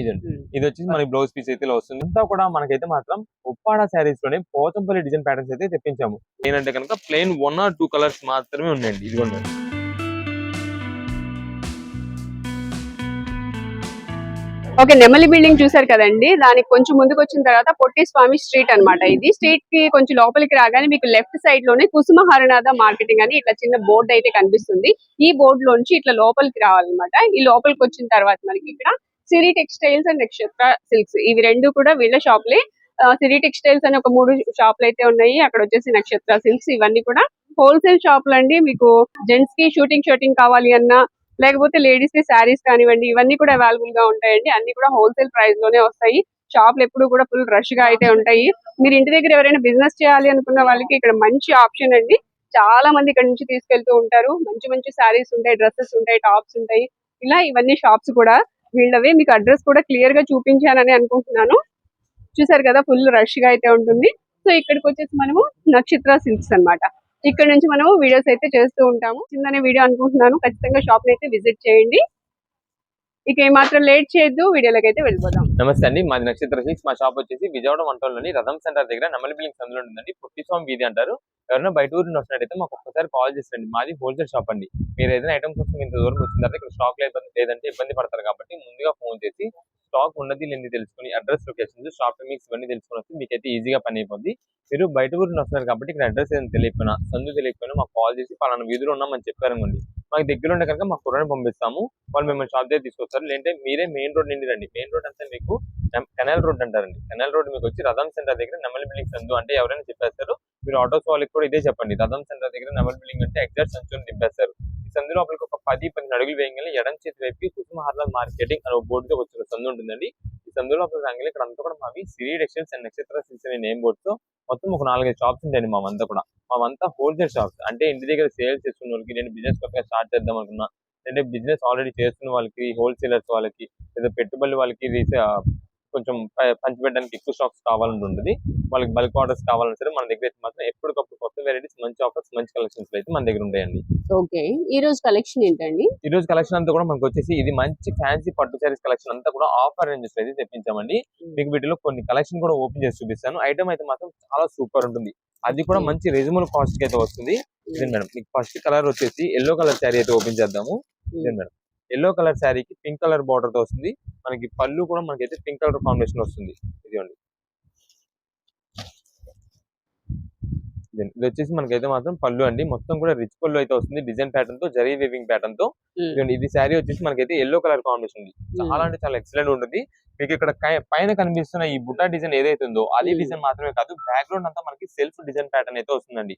ఇదండి. ఇది వచ్చేసి మనకి బ్లౌజ్ పీస్ అయితే ఇలా వస్తుంది. అంతా కూడా మనకైతే మాత్రం ఉప్పాడ శారీస్లోనే పోతంపల్లి డిజైన్ ప్యాటర్న్స్ అయితే తెప్పించాము. ఏంటంటే కనుక plain one or two colours మాత్రమే ఉన్నాయండి. ఇదిగోండి. ఓకే నెమలి బిల్డింగ్ చూసారు కదండి. దానికి కొంచెం ముందుకు వచ్చిన తర్వాత పొట్టి స్వామి స్ట్రీట్ అన్నమాట ఇది. స్ట్రీట్కి కొంచెం లోపలికి రాగానే మీకు లెఫ్ట్ సైడ్లోనే కుసుమ హరనాథ మార్కెటింగ్ అని ఇట్లా చిన్న బోర్డు అయితే కనిపిస్తుంది. ఈ బోర్డు లోంచి ఇట్లా లోపలికి రావాలన్నమాట. ఈ లోపలికి వచ్చిన తర్వాత మనకి ఇక్కడ Siri textiles and Nakshatra silks. ఇవి రెండు కూడా వీళ్ళ షాప్లే సిరి టెక్స్టైల్స్ అని ఒక మూడు షాపులు అయితే ఉన్నాయి. అక్కడ వచ్చేసి నక్షత్ర సిల్క్స్. ఇవన్నీ కూడా హోల్సేల్ షాపులు అండి. మీకు జెంట్స్కి షూటింగ్ షూటింగ్ కావాలి అన్నా లేకపోతే లేడీస్కి శారీస్ కానివ్వండి ఇవన్నీ కూడా అవైలబుల్గా ఉంటాయండి. అన్ని కూడా హోల్సేల్ ప్రైస్లోనే వస్తాయి. షాపులు ఎప్పుడు కూడా ఫుల్ రష్గా అయితే ఉంటాయి. మీరు ఇంటి దగ్గర ఎవరైనా బిజినెస్ చేయాలి అనుకున్న వాళ్ళకి ఇక్కడ మంచి ఆప్షన్ అండి. చాలా మంది ఇక్కడ నుంచి తీసుకెళ్తూ ఉంటారు. మంచి మంచి శారీస్ ఉంటాయి డ్రెస్సెస్ ఉంటాయి టాప్స్ ఉంటాయి. ఇలా ఇవన్నీ షాప్స్ కూడా వీళ్ళవే మీకు అడ్రస్ కూడా క్లియర్గా చూపించానని అనుకుంటున్నాను. చూసారు కదా ఫుల్ రష్గా అయితే ఉంటుంది. సో ఇక్కడికి వచ్చేసి మనము నక్షత్ర సిల్క్స్ అన్నమాట. ఇక్కడ నుంచి మనము వీడియోస్ అయితే చేస్తూ ఉంటాము. చిన్ననే వీడియో అనుకుంటున్నాను. ఖచ్చితంగా షాప్ అయితే విజిట్ చేయండి. ఇక ఏమాత్రం లేట్ చేయొద్దు వీడియోలోకి అయితే వెళ్ళిపోదాం. నమస్తే అండి మాది నక్షత్ర సిక్స్ మా షాప్ వచ్చేసి విజయవాడ వంటలోని రథం సెంటర్ దగ్గర నమలి బిల్లింగ్ సందులో ఉంటుందండి పుట్టిస్వామి వీధి అంటారు. ఎవరైనా బయట ఊరు వచ్చినట్టయితే మాకు ఒక్కసారి కాల్ చేసండి మాది హోల్సేల్ షాప్ అండి. మీరు ఏదైనా ఐటమ్ కోసం ఇంత దూరం వచ్చిన తర్వాత ఇక్కడ స్టాక్ లేదంటే ఇబ్బంది పడతారు కాబట్టి ముందుగా ఫోన్ చేసి స్టాక్ ఉన్నది లేని తెలుసుకుని అడ్రస్ లొకేషన్స్ షాప్ టైమింగ్స్ ఇవన్నీ తెలుసుకుని వస్తే మీకైతే ఈజీగా పని అయిపోద్ది. మీరు బయట ఊరిని వస్తున్నారు కాబట్టి ఇక్కడ అడ్రస్ ఏదైనా తెలియకపోయినా సందు తెలియకపోయినా మాకు కాల్ చేసి పలానా వీధిలో ఉన్నామని చెప్పారనుకోండి మాకు దగ్గర ఉండే కనుక మా కుర్రాన్ని పంపిస్తాము. వాళ్ళు మిమ్మల్ని షాప్ దగ్గర తీసుకొస్తారు. లేదంటే మీరే మెయిన్ రోడ్ నుండి రండి. మెయిన్ రోడ్ అంటే మీకు కెనాల్ రోడ్ అంటారండి. కెనాల్ రోడ్ మీకు వచ్చి రథం సెంటర్ దగ్గర నెమలి బిల్డింగ్ సందు అంటే ఎవరైనా చెప్పేస్తారు. మీరు ఆటోస్ వాళ్ళకి కూడా ఇదే చెప్పండి. రథం సెంటర్ దగ్గర నెమలి బిల్డింగ్ అంటే ఎగ్జాక్ట్ సంచుని నింపేస్తారు ఈ సందు లోపలికి ఒక పది పది అడుగులు వేయగానే ఎడం చేతి వైపు కుసుమహార్లాద్ మార్కెటింగ్ అనే బోర్డుతో వచ్చిన సందు ఉంటుందండి. ఈ సందు ఇక్కడ అంతా కూడా మావి సిరి టెక్స్టైల్స్ అండ్ నక్షత్ర సిల్స్ అనే నేమ్ బోర్డ్తో మొత్తం ఒక నాలుగైదు షాప్స్ ఉంటాయండి మావంతా కూడా. మావంతా హోల్సేల్ షాప్స్ అంటే ఇంటి దగ్గర సేల్స్ చేస్తున్న వాళ్ళకి నేను బిజినెస్ కొత్తగా స్టార్ట్ చేద్దాం అనుకున్నా. అంటే బిజినెస్ ఆల్రెడీ చేస్తున్న వాళ్ళకి హోల్సేలర్స్ వాళ్ళకి లేదా పెట్టుబడి వాళ్ళకి కొంచెం పంచిపెట్టడానికి ఎక్కువ స్టాక్స్ కావాలని ఉంటుంది. వాళ్ళకి బల్క్ ఆర్డర్స్ కావాలని సరే మన దగ్గర అయితే మాత్రం ఎప్పటికప్పుడు కొత్త వెరైటీస్ మంచి ఆఫర్స్ మంచి కలెక్షన్స్ అయితే మన దగ్గర ఉంటాయండి. ఓకే. ఈ రోజు కలెక్షన్ ఏంటండి? ఈ రోజు కలెక్షన్ అంతా కూడా మనకు వచ్చేసి ఇది మంచి ఫ్యాన్సీ పట్టు సారీస్ కలెక్షన్ అంతా కూడా ఆఫర్ రేంజెస్ అయితే తెప్పించామండి. మీకు వీటిలో కొన్ని కలెక్షన్ కూడా ఓపెన్ చేసి చూపిస్తాను. ఐటమ్ అయితే మాత్రం చాలా సూపర్ ఉంటుంది. అది కూడా. మంచి రీజనబుల్ కాస్ట్కి అయితే వస్తుంది. మేడం మీకు ఫస్ట్ కలర్ వచ్చేసి ఎల్లో కలర్ శారీ అయితే ఓపెన్ చేద్దాము. మేడం. ఎల్లో కలర్ శారీకి పింక్ కలర్ బార్డర్తో వస్తుంది. మనకి పళ్ళు కూడా మనకైతే పింక్ కలర్ కాంబినేషన్ వస్తుంది. ఇదిగోండి. ఇది వచ్చేసి మనకైతే మాత్రం పళ్ళు అండి. మొత్తం కూడా రిచ్ పళ్ళు అయితే వస్తుంది. డిజైన్ ప్యాటర్న్తో జరీ వేవింగ్ ప్యాటర్న్తో ఇది శారీ వచ్చేసి మనకైతే ఎల్లో కలర్ కాంబినేషన్ ఉంది. చాలా అంటే చాలా ఎక్సలెంట్ ఉంటుంది. మీకు ఇక్కడ పైన కనిపిస్తున్న ఈ బుట్టా డిజైన్ ఏదైతే ఉందో అదే. డిజైన్ మాత్రమే కాదు బ్యాక్గ్రౌండ్ అంతా మనకి సెల్ఫ్ డిజైన్ ప్యాటర్న్ అయితే వస్తుందండి.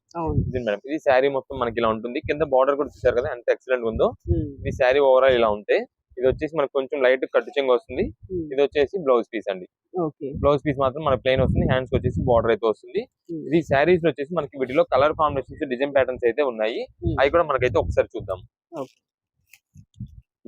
ఇది మేడం ఇది శారీ మొత్తం మనకి ఇలా ఉంటుంది. కింద బార్డర్ కూడా చూసారు కదా ఎంత ఎక్సలెంట్ ఉందో. ఇది శారీ ఓవరాల్ ఇలా ఉంటే ఇది వచ్చేసి మనకు కొంచెం లైట్ కట్టు చెంగు వస్తుంది. ఉమ్, ఇది వచ్చేసి బ్లౌజ్ పీస్ అండి. బ్లౌజ్ పీస్ మాత్రం మన ప్లెయిన్ వస్తుంది. హ్యాండ్స్ వచ్చేసి బార్డర్ అయితే వస్తుంది. ఉమ్, ఇది శారీస్లో వచ్చేసి మనకి వీటిలో కలర్ కాంబినేషన్స్ డిజైన్ ప్యాటర్న్స్ అయితే ఉన్నాయి. ఉమ్, అవి కూడా మనకైతే ఒకసారి చూద్దాం.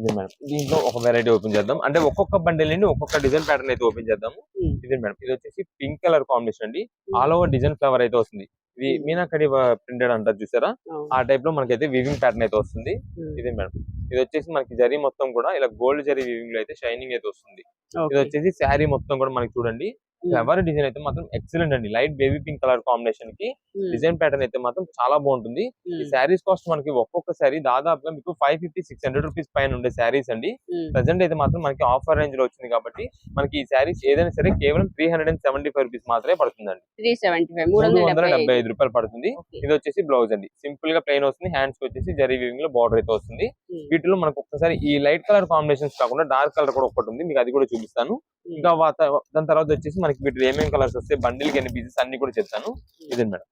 ఇది మేడం. దీంట్లో ఒక వెరైటీ ఓపెన్ చేద్దాం. అంటే ఒక్కొక్క బండిల్ నుండి ఒక్కొక్క డిజైన్ ప్యాటర్న్ అయితే ఓపెన్ చేద్దాము. ఇది మేడం. ఇది వచ్చేసి పింక్ కలర్ కాంబినేషన్ అండి. ఆల్ ఓవర్ డిజైన్ ఫ్లవర్ అయితే వస్తుంది. Hmm. మీనాకడి ప్రింటెడ్ అంటారు చూసారా? ఆ టైప్లో మనకైతే వివింగ్ ప్యాటర్న్ అయితే వస్తుంది. ఇది మేడం. ఇది వచ్చేసి మనకి జరీ మొత్తం కూడా ఇలా గోల్డ్ జరీ వివింగ్లో అయితే షైనింగ్ అయితే వస్తుంది. ఇది వచ్చేసి శారీ మొత్తం కూడా మనకి చూడండి. ఫ్లవర్ డిజైన్ అయితే మాత్రం ఎక్సలెంట్ అండి. లైట్ బేబీ పింక్ కలర్ కాంబినేషన్కి డిజైన్ ప్యాటర్న్ అయితే మాత్రం చాలా బాగుంటుంది. ఈ శారీస్ కాస్ట్ మనకి ఒక్కొక్క శారీ దాదాపుగా మీకు five fifty six hundred rupees పైన ఉండే శారీస్ అండి. ప్రజెంట్ అయితే మాత్రం మనకి ఆఫర్ రేంజ్లో వచ్చింది కాబట్టి మనకి ఈ శారీస్ ఏదైనా సరే కేవలం three hundred and seventy five rupees మాత్రమే పడుతుందండి. 375 మూడు వందల డెబ్బై ఐదు. రూపాయలు పడుతుంది. ఇది వచ్చేసి బ్లౌజ్ అండి. సింపుల్గా ప్లెయిన్ వస్తుంది. హ్యాండ్స్ వచ్చేసి జరీ వీవింగ్లో బార్డర్ అయితే వస్తుంది. వీటిలో మనకు ఒక్కసారి ఈ లైట్ కలర్ కాంబినేషన్స్ కాకుండా డార్క్ కలర్ కూడా ఒకటి ఉంది. మీకు అది కూడా చూపిస్తాను. ఇంకా దాని తర్వాత వచ్చేసి మనకి వీటిలో ఏమేమి కలర్స్ వస్తే బండిల్ ఎన్ని పీసెస్ అన్ని కూడా చెప్తాను. ఇది మేడం.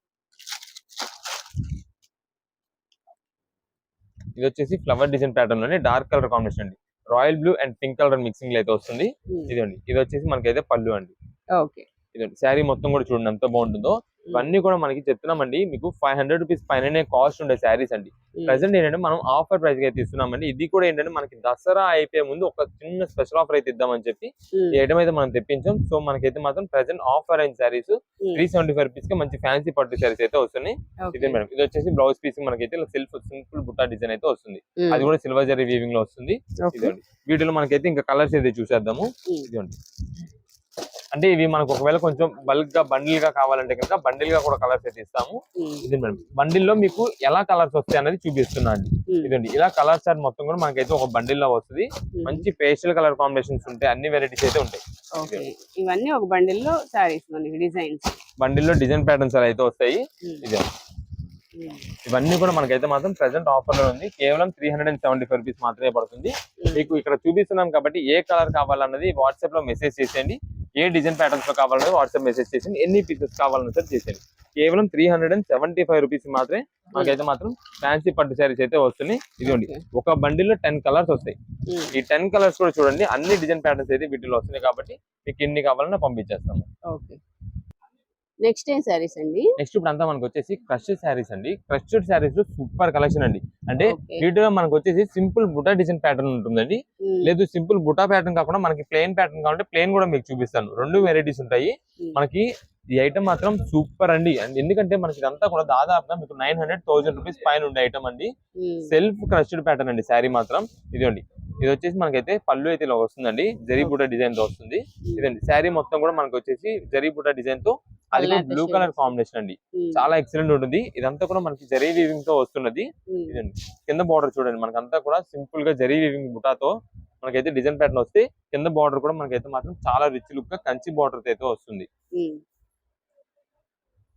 ఇది వచ్చేసి ఫ్లవర్ డిజైన్ ప్యాటర్న్లోనే డార్క్ కలర్ కాంబినేషన్ అండి. Royal blue and pink colour mixing అయితే వస్తుంది. ఉమ్, ఇదండి ఇది వచ్చేసి మనకైతే పళ్ళు అండి. ఓకే. ఇదండి శారీ మొత్తం కూడా చూడండి ఎంత బాగుంటుందో. ఇవన్నీ కూడా మనకి చెప్తున్నామండి మీకు ఫైవ్ హండ్రెడ్ రూపీస్ పైననే కాస్ట్ ఉండే శారీస్ అండి. ప్రెసెంట్ ఏంటంటే మనం ఆఫర్ ప్రైస్ అయితే ఇస్తున్నామండి ఇది కూడా ఏంటంటే మనకి దసరా అయిపోయే ముందు ఒక చిన్న స్పెషల్ ఆఫర్ అయితే ఇద్దామని చెప్పి. ఈ ఐటమ్ అయితే మనం తెప్పించాం సో మనకైతే మాత్రం ప్రెసెంట్ ఆఫర్ అయిన శారీస్. త్రీ సెవెంటీ ఫైవ్ రూపీస్కి మంచి ఫ్యాన్సీ పట్టు శారీస్ అయితే వస్తున్నాయి. ఇదే మేడం ఇది వచ్చేసి బ్లౌజ్ పీస్ మనకైతే సెల్ఫ్ సింపుల్ బుట్టా డిజైన్ అయితే వస్తుంది. అది కూడా సిల్వర్ జరీ వీవింగ్లో వస్తుంది. ఇదండి వీటిలో మనకైతే ఇంకా కలర్స్ అయితే చూసేద్దాము ఉమ్. అంటే ఇవి మనకు ఒకవేళ కొంచెం బల్క్గా బండిల్గా కావాలంటే కనుక బండిల్గా కూడా కలర్స్ అయితే ఇస్తాము. ఇది మేడం బండిల్లో మీకు ఎలా కలర్స్ వస్తాయి అనేది చూపిస్తున్నా అండి. ఉమ్. ఇదండి ఇలా కలర్ చార్ట్ మొత్తం కూడా మనకైతే ఒక బండిల్లో వస్తుంది. మంచి పేస్టల్ కలర్ కాంబినేషన్స్ ఉంటాయి అన్ని వెరైటీస్ అయితే ఉంటాయి. ఓకే ఇవన్నీ ఒక బండిల్లో సారీస్ డిజైన్స్ బండిల్లో డిజైన్ ప్యాటర్న్స్ అయితే వస్తాయి. ఇది ఇవన్నీ కూడా మనకైతే మాత్రం ప్రెసెంట్ ఆఫర్లో ఉంది. కేవలం three hundred and seventy five rupees మాత్రమే పడుతుంది. మీకు ఇక్కడ చూపిస్తున్నాం కాబట్టి ఏ కలర్ కావాలన్నది వాట్సాప్లో మెసేజ్ చేసేయండి. ఏ డిజైన్ ప్యాటర్న్స్లో కావాలన్నది వాట్సాప్ మెసేజ్ చేసేయండి ఎన్ని పీసెస్ కావాలన్నా సరే చేసేయండి. కేవలం three hundred and seventy five rupees మాత్రమే మనకైతే మాత్రం ఫ్యాన్సీ పట్టు శారీస్ అయితే వస్తున్నాయి. ఇదిగోండి. ఒక బండిల్ టెన్ కలర్స్ వస్తాయి. ఈ టెన్ కలర్స్ కూడా చూడండి అన్ని డిజైన్ ప్యాటర్న్స్ అయితే వీటిలో వస్తున్నాయి కాబట్టి మీకు ఎన్ని కావాలన్నా పంపించేస్తాము. ఓకే నెక్స్ట్ ఏం సారీస్ అండి నెక్స్ట్ ఇప్పుడు అంతా మనకు వచ్చేసి క్రష్ శారీస్ అండి క్రష్డ్ శారీస్లో సూపర్ కలెక్షన్ అండి అంటే. వీటిలో మనకు వచ్చేసి సింపుల్ బుటా డిజైన్ ప్యాటర్న్ ఉంటుందండి. లేదు సింపుల్ బుటా ప్యాటర్న్ కాకుండా మనకి ప్లెయిన్ ప్యాటర్న్ కావాలంటే ప్లెయిన్ కూడా మీకు చూపిస్తాను రెండు వెరైటీస్ ఉంటాయి. మనకి ఈ ఐటమ్ మాత్రం సూపర్ అండి. అండ్ ఎందుకంటే మనకి ఇదంతా కూడా దాదాపుగా మీకు నైన్ హండ్రెడ్ థౌసండ్ రూపీస్ పైన ఉండే ఐటమ్ అండి. సెల్ఫ్ క్రష్డ్ ప్యాటర్న్ అండి శారీ మాత్రం. ఇదండి ఇది వచ్చేసి మనకైతే పళ్ళు అయితే ఇలా వస్తుందండి. జరీ బుటా డిజైన్తో వస్తుంది. ఇదండి శారీ మొత్తం కూడా మనకి వచ్చేసి జరీ బుటా డిజైన్తో అది బ్లూ. కలర్ కాంబినేషన్ అండి. చాలా ఎక్సలెంట్ ఉంటుంది. ఇదంతా కూడా మనకి జరీ వీవింగ్తో వస్తున్నది. ఇదండి కింద బార్డర్ చూడండి. మనకంతా కూడా సింపుల్గా జరీ వీవింగ్ బుటాతో మనకైతే డిజైన్ ప్యాటర్న్ వస్తే కింద బార్డర్ కూడా మనకైతే మాత్రం చాలా రిచ్ లుక్గా కంచి బార్డర్ అయితే వస్తుంది.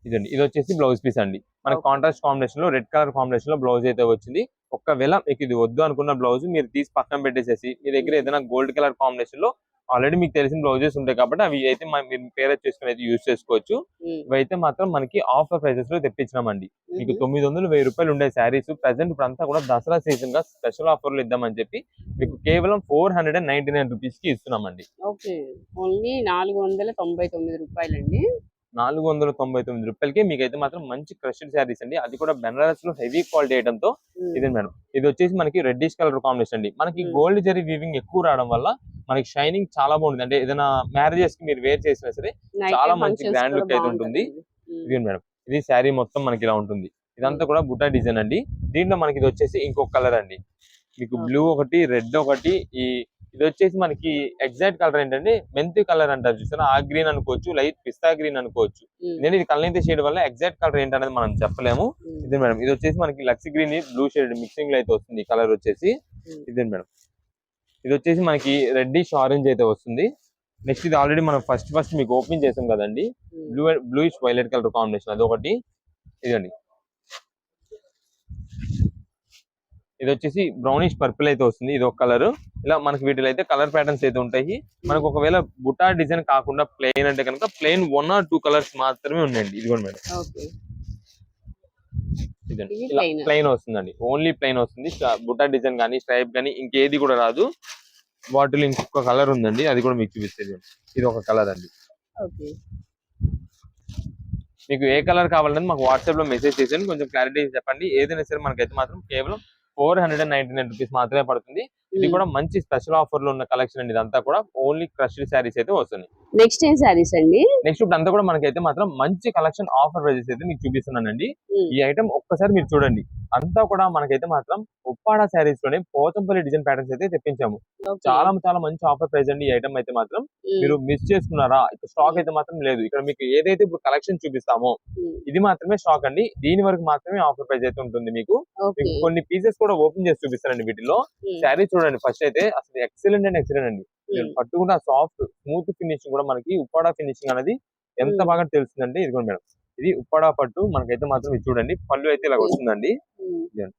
ఇదండి. ఇది వచ్చేసి బ్లౌజ్ పీస్ అండి. Okay. కాంట్రాస్ట్ కాంబినేషన్లో రెడ్ కలర్ కాంబినేషన్లో బ్లౌజ్ అయితే వచ్చింది. ఒక్కవేళ మీకు ఇది వద్దు అనుకున్న బ్లౌజ్ మీరు తీసి పక్కన పెట్టేసేసి మీ దగ్గర ఏదైనా గోల్డ్ కలర్ కాంబినేషన్లో ఆల్రెడీ మీకు తెలిసిన బ్లౌజెస్ ఉంటాయి కాబట్టి అవి అయితే మన- మీరు పేర్ చేసుకుని అయితే యూజ్ చేసుకోవచ్చు. ఇవైతే మాత్రం మనకి ఆఫర్ ప్రైసెస్లో తెప్పించినామండి. మీకు. తొమ్మిది వందలు వెయ్యి రూపాయలు ఉండే శారీస్. ప్రెసెంట్ ఇప్పుడు అంతా కూడా దసరా సీజన్గా స్పెషల్ ఆఫర్లు ఇద్దామని చెప్పి మీకు కేవలం four hundred and ninety nine రూపీస్కి ఇస్తున్నామండి. ఓకే. ఓన్లీ నాలుగు వందల తొంభై తొమ్మిది రూపాయలండి. నాలుగు వందల తొంభై తొమ్మిది రూపాయలకి మీకు అయితే మాత్రం మంచి క్రష్డ్ శారీస్ అండి. అది కూడా బెనారస్లో హెవీ క్వాలిటీ ఐటమ్తో ఉమ్. ఇదే మేడం. ఇది వచ్చేసి మనకి రెడ్డిష్ కలర్ కాంబినేషన్ అండి. మనకి. గోల్డ్ జరీ వీవింగ్ ఎక్కువ రావడం వల్ల మనకి షైనింగ్ చాలా బాగుంటుంది. అంటే ఏదైనా మ్యారేజెస్కి మీరు వేర్ చేసినా సరే చాలా మంచి కూడా look అయితే ఉంటుంది. ఇది మేడం? ఇది శారీ మొత్తం మనకి ఇలా ఉంటుంది. ఇదంతా కూడా బుట్టా డిజైన్ అండి. దీంట్లో మనకి ఇది వచ్చేసి ఇంకొక కలర్ అండి. మీకు. బ్లూ ఒకటి రెడ్ ఒకటి ఈ ఇది వచ్చేసి మనకి ఎగ్జాక్ట్ కలర్ ఏంటంటే మెంతి కలర్ అంటారు చూసారా? ఆ గ్రీన్ అనుకోవచ్చు లైట్ పిస్తా గ్రీన్ అనుకోవచ్చు. నేను ఇది కలనైతే షేడ్ వల్ల ఎగ్జాక్ట్ కలర్ ఏంటనేది మనం చెప్పలేము. ఇదే మేడం ఇది వచ్చేసి మనకి లక్స్ గ్రీన్ బ్లూ షేడ్ మిక్సింగ్లో అయితే వస్తుంది కలర్ వచ్చేసి. ఇదే మేడం. ఇది వచ్చేసి మనకి రెడ్డిష్ ఆరెంజ్ అయితే వస్తుంది. నెక్స్ట్ ఇది ఆల్రెడీ మనం ఫస్ట్ ఫస్ట్ మీకు ఓపెన్ చేసాం కదండి. Blue bluish violet colour combination అది ఒకటి ఇదండి ఇది వచ్చేసి బ్రౌనిష్ పర్పుల్ అయితే వస్తుంది. ఇది ఒక కలర్ ఇలా మనకి వీటిలో అయితే కలర్ ప్యాటర్న్స్ అయితే ఉంటాయి. మనకు ఒకవేళ బుటా డిజైన్ కాకుండా ప్లెయిన్ అంటే కనుక plain one or two colours మాత్రమే ఉన్నాయండి. ఇదిగోండి మేడం. ప్లెయిన్ వస్తుందండి. ఓన్లీ ప్లెయిన్ వస్తుంది. బుటా డిజైన్ కానీ స్ట్రైప్ కానీ ఇంకేది కూడా రాదు. వాటిలో ఇంకొక కలర్ ఉందండి. అది కూడా మీకు చూపిస్తుంది ఇది ఒక కలర్ అండి. మీకు ఏ కలర్ కావాలనేది మాకు వాట్సాప్లో మెసేజ్ చేసేయండి. కొంచెం క్లారిటీ చెప్పండి. ఏదైనా సరే మనకైతే మాత్రం కేవలం four hundred and ninety nine rupees మాత్రమే పడుతుంది. ఇది కూడా మంచి స్పెషల్ ఆఫర్లో ఉన్న కలెక్షన్ అండి. ఇదంతా కూడా ఓన్లీ క్రష్డ్ శారీస్ అయితే వస్తుంది నెక్స్ట్ ఏం సారీస్ అండి? నెక్స్ట్ ఇప్పుడు అంతా కూడా మనకైతే మాత్రం మంచి కలెక్షన్ ఆఫర్ ప్రైజెస్ అయితే మీకు చూపిస్తున్నానండి. ఈ ఐటమ్ ఒక్కసారి మీరు చూడండి. అంతా కూడా మనకైతే మాత్రం ఉప్పాడ శారీస్లోనే పోచంపల్లి డిజైన్ ప్యాటర్న్స్ అయితే తెప్పించాము. చాలా చాలా మంచి ఆఫర్ ప్రైస్ అండి ఈ ఐటమ్ అయితే మాత్రం. మీరు మిస్ చేసుకున్నారా? ఇక్కడ స్టాక్ అయితే మాత్రం లేదు. ఇక్కడ మీకు ఏదైతే ఇప్పుడు కలెక్షన్ చూపిస్తామో. ఇది మాత్రమే స్టాక్ అండి. దీని వరకు మాత్రమే ఆఫర్ ప్రైస్ అయితే ఉంటుంది మీకు. కొన్ని పీసెస్ కూడా ఓపెన్ చేసి చూపిస్తానండి వీటిలో. శారీ చూడండి. ఫస్ట్ అయితే అసలు ఎక్సలెంట్ అండ్ ఎక్సలెంట్ అండి ఉమ్. పట్టుకున్న సాఫ్ట్ స్మూత్ ఫినిషింగ్ కూడా మనకి ఉప్పాడా ఫినిషింగ్ అనేది ఎంత ఉమ్. బాగా తెలుస్తుందంటే ఇదిగోండి మేడం ఇది ఉప్పాడా పట్టు మనకైతే మాత్రం ఇది చూడండి పళ్ళు అయితే ఇలా వస్తుందండి ఉమ్.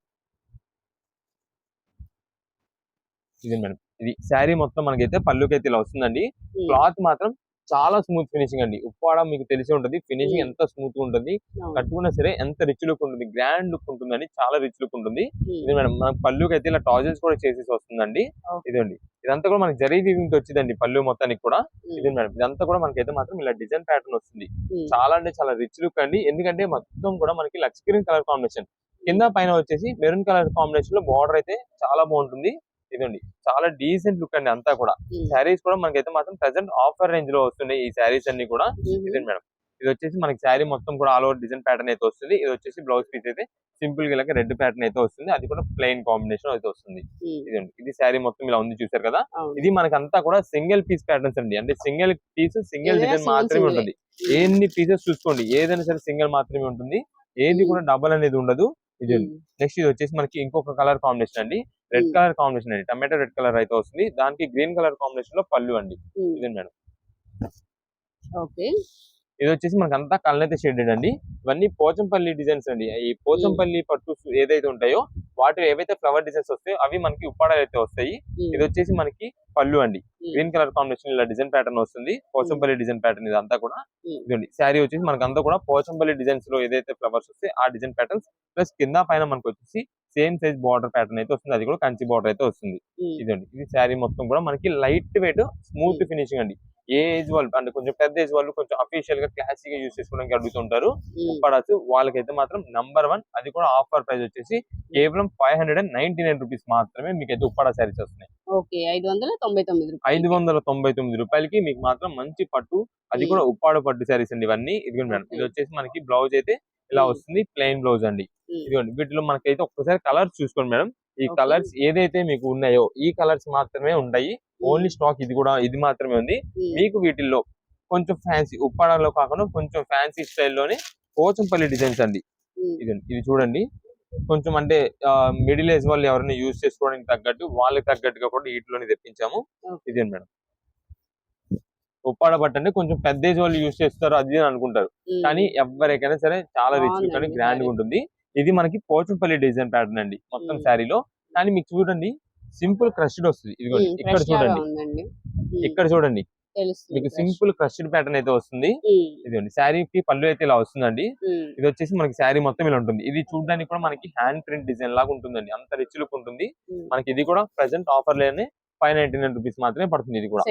ఇది మేడం ఇది శారీ మొత్తం మనకైతే పళ్ళుకి అయితే ఇలా వస్తుందండి. క్లాత్ మాత్రం చాలా స్మూత్ ఫినిషింగ్ అండి. ఉప్పాడ మీకు తెలిసి ఉంటది. ఫినిషింగ్. ఎంత స్మూత్ ఉంటుంది. అవును. కట్టుకున్నా సరే ఎంత రిచ్ లుక్ ఉంటుంది. గ్రాండ్ లుక్ ఉంటుందండి. చాలా రిచ్ లుక్ ఉంటుంది. ఇది మేడం మన పళ్ళుకి అయితే ఇలా టాజల్స్ కూడా చేసేసి వస్తుందండి. ఇదండి. ఇదంతా కూడా మనకి జరీ వీవింగ్ వచ్చిందండి పళ్ళు మొత్తానికి కూడా. ఇది మేడం ఇదంతా కూడా మనకైతే మాత్రం ఇలా డిజైన్ ప్యాటర్న్ వస్తుంది. చాలా అంటే చాలా రిచ్ లుక్ అండి. ఎందుకంటే మొత్తం కూడా మనకి లక్స్ గ్రీన్ కలర్ కాంబినేషన్ కింద పైన వచ్చేసి మెరూన్ కలర్ కాంబినేషన్లో బార్డర్ అయితే చాలా బాగుంటుంది. ఇదండి. చాలా డీసెంట్ లుక్ అండి అంతా కూడా. శారీస్ కూడా మనకైతే మాత్రం ప్రెసెంట్ ఆఫర్ రేంజ్లో వస్తున్నాయి ఈ శారీస్ అన్ని కూడా. ఇదండి మేడం. ఇది వచ్చేసి మనకి శారీ మొత్తం కూడా ఆల్ ఓవర్ డిజైన్ ప్యాటర్న్ అయితే వస్తుంది. ఇది వచ్చేసి బ్లౌజ్ పీస్ అయితే సింపుల్గా రెడ్ ప్యాటర్న్ అయితే వస్తుంది. అది కూడా ప్లెయిన్ కాంబినేషన్ అయితే వస్తుంది. ఇదండి. ఇది శారీ మొత్తం ఇలా ఉంది చూసారు కదా. ఇది మనకంతా కూడా సింగిల్ పీస్ ప్యాటర్న్స్ అండి. అంటే సింగిల్ పీస్ సింగిల్ డిజైన్ మాత్రమే ఉంటుంది. ఎన్ని పీసెస్ చూసుకోండి. ఏదైనా సరే సింగిల్ మాత్రమే ఉంటుంది. ఏది. కూడా డబల్ అనేది ఉండదు. ఇది. నెక్స్ట్ ఇది వచ్చేసి మనకి ఇంకొక కలర్ కాంబినేషన్ అండి. రెడ్. కలర్ కాంబినేషన్ అండి. టమాటో రెడ్ కలర్ అయితే వస్తుంది. దానికి గ్రీన్ కలర్ కాంబినేషన్లో పళ్ళు అండి. ఇదండి మేడం. ఓకే. ఇది వచ్చేసి మనకి అంతా కళ్ళనైతే షేడెడ్ అండి. ఇవన్నీ పోచంపల్లి డిజైన్స్ అండి. ఈ పోచంపల్లి పట్టు ఏదైతే ఉంటాయో వాటి ఏవైతే ఫ్లవర్ డిజైన్స్ వస్తాయో అవి మనకి ఉప్పాడలు అయితే వస్తాయి. ఉమ్. ఇది వచ్చేసి మనకి పళ్ళు అండి. గ్రీన్ కలర్ కాంబినేషన్ ఇలా డిజైన్ ప్యాటర్న్ వస్తుంది. పోచంపల్లి డిజైన్ ప్యాటర్న్ ఇదంతా కూడా Hmm. ఇదండి. శారీ వచ్చేసి మనకి అంతా కూడా పోచంపల్లి డిజైన్స్లో ఏదైతే ఫ్లవర్స్ వస్తాయి ఆ డిజైన్ ప్యాటర్న్స్ ప్లస్ కింద పైన మనకు వచ్చేసి సేమ్ సైజ్ బార్డర్ ప్యాటర్న్ అయితే వస్తుంది. అది కూడా కంచి బార్డర్ అయితే వస్తుంది. ఇదండి. ఇది శారీ మొత్తం కూడా మనకి లైట్ వెయిట్ స్మూత్ ఫినిషింగ్ అండి. ఏ ఏజ్ వాళ్ళు అంటే కొంచెం పెద్ద ఏజ్ వాళ్ళు కొంచెం అఫీషియల్గా క్లాసిక్గా యూస్ చేసుకోవడానికి అడుగుతుంటారు. పడచ్చు వాళ్ళకైతే మాత్రం నంబర్ వన్ అది కూడా ఆఫర్ ప్రైస్ వచ్చేసి కేవలం five hundred and ninety nine rupees మాత్రమే మీకు అయితే ఉప్పాడ శారీస్ వస్తున్నాయి ఓకే ఐదు వందల తొంభై తొమ్మిది రూపాయలు ఐదు వందల తొంభై తొమ్మిది రూపాయలకి మీకు మాత్రం మంచి పట్టు అది. కూడా ఉప్పాడ పట్టు శారీస్ అండి ఇవన్నీ ఇదిగోండి మేడం. ఇది వచ్చేసి మనకి బ్లౌజ్ అయితే ఇలా. వస్తుంది ప్లెయిన్ బ్లౌజ్ అండి. ఇదిగోండి వీటిలో మనకైతే ఒక్కసారి కలర్స్ చూసుకోండి మేడం ఈ. కలర్స్ ఏదైతే మీకు ఉన్నాయో ఈ కలర్స్ మాత్రమే ఉన్నాయి ఓన్లీ స్టాక్ ఇది కూడా ఇది మాత్రమే ఉంది. మీకు వీటిల్లో కొంచెం ఫ్యాన్సీ ఉప్పాడలో కాకుండా కొంచెం ఫ్యాన్సీ స్టైల్లోనే పోచంపల్లి డిజైన్స్ అండి. ఇది ఇది చూడండి కొంచెం అంటే మిడిల్ ఏజ్ వాళ్ళు ఎవరైనా యూజ్ చేసుకోవడానికి తగ్గట్టు వాళ్ళకి తగ్గట్టుగా కూడా వీటిలోనే తెప్పించాము. ఇదే మేడం ఉప్పాడ బట్ట అంటే కొంచెం పెద్ద ఏజ్ వాళ్ళు యూజ్ చేస్తారు అది అని అనుకుంటారు. కానీ ఎవరికైనా సరే చాలా రిచ్ కానీ గ్రాండ్గా. ఉంటుంది ఇది మనకి పోచంపల్లి డిజైన్ ప్యాటర్న్ అండి మొత్తం. శారీలో కానీ మీకు చూడండి సింపుల్ క్రష్డ్ వస్తుంది ఉమ్. ఇక్కడ చూడండి. ఇక్కడ చూడండి మీకు. సింపుల్ క్రష్డ్ ప్యాటర్న్ అయితే వస్తుంది. ఇదిగోండి శారీకి పళ్ళు అయితే ఇలా వస్తుందండి. ఇది వచ్చేసి మనకి శారీ మొత్తం ఇలా ఉంటుంది ఇది చూడడానికి కూడా మనకి హ్యాండ్ ప్రింట్ డిజైన్ లాగా ఉంటుందండి అంత రిచ్ లుక్ ఉంటుంది. మనకి ఇది కూడా ప్రెసెంట్ ఆఫర్లోనే ఫైవ్ నైన్టీ నైన్ రూపీస్ మాత్రమే పడుతుంది ఇది కూడా.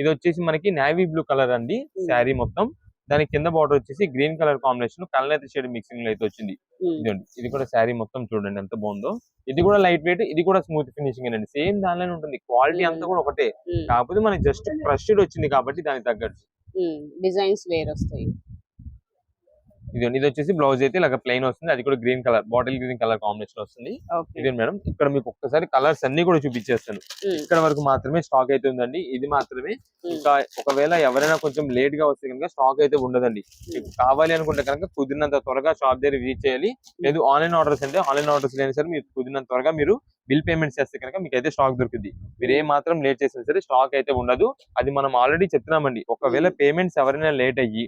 ఇది వచ్చేసి మనకి నేవీ బ్లూ కలర్ అండి. శారీ మొత్తం. దాని కింద బార్డర్ వచ్చేసి green colour combination colour shade మిక్సింగ్లో అయితే వచ్చింది. ఉమ్. ఇదండి ఇది కూడా శారీ మొత్తం చూడండి ఎంత బాగుందో. ఇది కూడా లైట్ వెయిట్ ఇది కూడా స్మూత్ ఫినిషింగ్ అండి. సేమ్ దానిలోనే ఉంటుంది. క్వాలిటీ అంతా కూడా ఒకటే. కాకపోతే మనకి జస్ట్ క్రష్డ్ వచ్చింది కాబట్టి దానికి తగ్గట్టు. డిజైన్స్ వేర్ వస్తాయి ఇది ఇది వచ్చేసి బ్లౌజ్ అయితే ఇలాగ ప్లెయిన్ వస్తుంది. అది కూడా green colour bottle green colour combination వస్తుంది. ఇదే మేడం? ఇక్కడ మీకు ఒక్కసారి కలర్స్ అన్ని కూడా చూపించేస్తాను ఉమ్. ఇక్కడ వరకు మాత్రమే స్టాక్ అయితే ఉందండి. ఇది మాత్రమే. ఉమ్. ఇంకా ఒకవేళ ఎవరైనా కొంచెం లేట్గా వస్తే కనుక స్టాక్ అయితే ఉండదండి. మీకు కావాలి అనుకుంటే కనుక కుదిరినంత త్వరగా షాప్ దగ్గర విజిట్ చేయాలి. లేదు ఆన్లైన్ ఆర్డర్స్ అంటే ఆన్లైన్ ఆర్డర్స్ లేని సరే మీరు కుదిరినంత త్వరగా మీరు బిల్ పేమెంట్ చేస్తే కనుక మీకు అయితే స్టాక్ దొరుకుతుంది మీరు ఏ మాత్రం లేట్ చేసినా సరే స్టాక్ అయితే ఉండదు. అది మనం ఆల్రెడీ చెప్తున్నామండి. ఒకవేళ పేమెంట్స్ ఎవరైనా లేట్ అయ్యి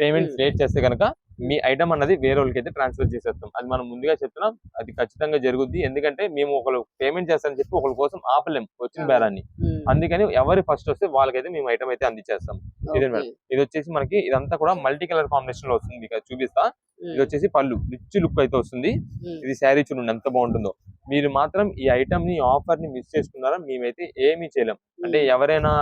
Hmm. లేట్ చేస్తే కనుక మీ ఐటమ్ అన్నది వేరే వాళ్ళకి అయితే ట్రాన్స్ఫర్ చేసేస్తాం అది మనం ముందుగా చెప్తున్నాం అది ఖచ్చితంగా జరుగుద్ది ఎందుకంటే మేము ఒకరు పేమెంట్ చేస్తామని చెప్పి ఒకరి కోసం ఆపలేం వచ్చిన. బేరాన్ని. అందుకని ఎవరు ఫస్ట్ వస్తే వాళ్ళకైతే మేము ఐటమ్ అయితే అందించేస్తాం ఇదే. మేడం. ఇది వచ్చేసి మనకి ఇదంతా కూడా మల్టీ కలర్ కాంబినేషన్లో వస్తుంది మీకు చూపిస్తా. ఇది వచ్చేసి పళ్ళు రిచ్ లుక్ అయితే వస్తుంది. ఇది శారీ చూడండి ఎంత బాగుంటుందో మీరు మాత్రం ఈ ఐటమ్ని ఆఫర్ని మిస్ చేసుకున్నారా మేమైతే ఏమీ చేయలేం అంటే ఎవరైనా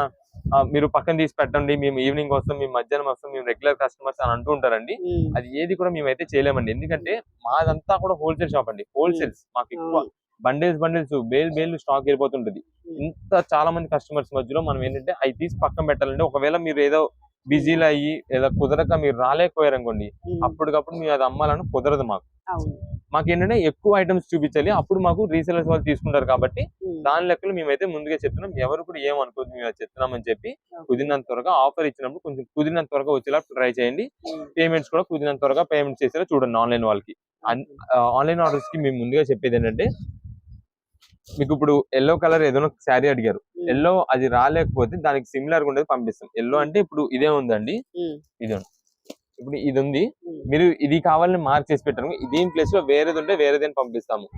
మీరు పక్కన తీసి పెట్టండి మేము ఈవినింగ్ వస్తాం మేము మధ్యాహ్నం వస్తాం మేము రెగ్యులర్ కస్టమర్స్ అని అంటూ ఉంటారండి. అది ఏది కూడా మేమైతే చేయలేమండి ఎందుకంటే మాదంతా కూడా హోల్సేల్ షాప్ అండి హోల్సేల్స్ మాకు ఎక్కువ. Bundles bundles bale bale stock వెళ్ళిపోతుంటది. ఇంత చాలా మంది కస్టమర్స్ మధ్యలో మనం ఏంటంటే అవి తీసి పక్కన పెట్టాలంటే ఒకవేళ మీరు ఏదో బిజీలో అయ్యి ఏదో కుదరక మీరు రాలేకపోయారు అనుకోండి. అప్పటికప్పుడు మీరు అది అమ్మాలని కుదరదు మాకు మాకు ఏంటంటే ఎక్కువ ఐటమ్స్ చూపించాలి అప్పుడు మాకు రీసెలర్స్ వాళ్ళు తీసుకుంటారు కాబట్టి. దాని లెక్కలు మేమైతే ముందుగా చెప్తున్నాం ఎవరు కూడా ఏమనుకోదు మేము అది చెప్తున్నామని చెప్పి కుదిరినంత త్వరగా ఆఫర్ ఇచ్చినప్పుడు కొంచెం కుదిరినంత త్వరగా వచ్చేలా ట్రై చేయండి. పేమెంట్స్ కూడా కుదిరినంత త్వరగా పేమెంట్ చేసేలా చూడండి ఆన్లైన్ వాళ్ళకి ఆన్లైన్ ఆర్డర్స్కి మేము ముందుగా చెప్పేది ఏంటంటే మీకు ఇప్పుడు ఎల్లో కలర్ ఏదైనా శారీ అడిగారు. ఎల్లో అది రాలేకపోతే దానికి సిమిలర్గా ఉండేది పంపిస్తాం ఎల్లో అంటే ఇప్పుడు ఇదే ఉందండి. ఇది. ఇప్పుడు ఇది ఉంది. మీరు ఇది కావాలని మార్క్ చేసి పెట్టారు. దీని ప్లేస్లో వేరేది ఉంటే వేరేదని పంపిస్తాము.